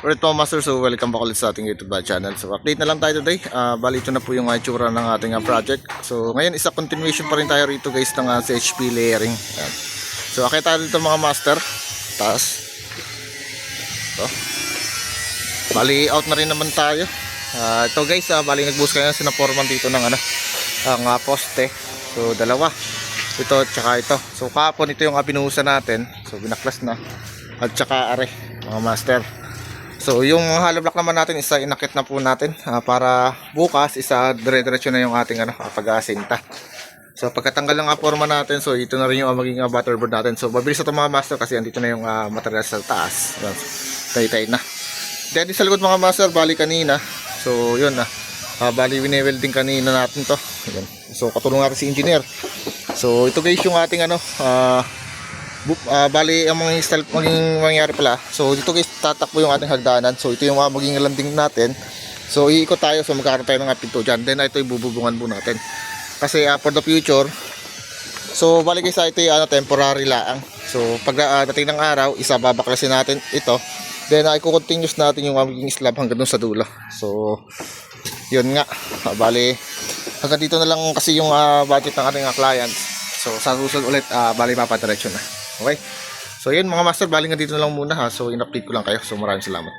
Alright mga master, so welcome back ulit sa ating YouTube channel. So update na lang tayo today. Uh, bali ito na po yung itsura ng ating uh, project. So ngayon isa continuation pa rin tayo rito guys ng uh, CHP layering. Ayan. So akit tayo dito mga master. Taas. Ito. Bali out na rin naman tayo. Uh, ito guys, uh, bali nagbuhos kayo sinaporman dito ng ano, ang uh, poste. So dalawa. Ito at saka ito. So kahapon ito yung uh, binuhusan natin. So binaklas na. At saka are mga master. So yung hollow block naman natin isa inakit na po natin ah, para bukas isa dire-diretso na yung ating ano pag-asinta. So pagkatanggal ng ah, forma natin so ito na rin yung ah, magiging uh, butterboard natin. So mabilis ito mga master kasi andito na yung ah, material sa taas. Tay-tay na. Then sa likod mga master bali kanina. So yun na. Ah, bali wine-welding kanina natin to. Yan. So katulong natin si engineer. So ito guys yung ating ano ah Ah, bali ang mga install maging mangyari pala. So dito guys tatakbo yung ating hagdanan. So ito yung mga maging landing natin. So iikot tayo. So magkakaroon tayo ng pinto dyan. Then ito yung bububungan po natin. Kasi ah, for the future so bali guys ah, ito yung ano, temporary laang. So pag ah, dating ng araw isa babaklasin natin ito. Then uh, i-continuous natin yung magiging slab hanggang dun sa dulo. So yun nga. Ah, bali hanggang dito na lang kasi yung ah, budget ng ating ah, clients so sa susunod ulit ah, bali papadiretso na Okay? So yun mga master, bali nga dito na lang muna ha. So in-update ko lang kayo. So maraming salamat po.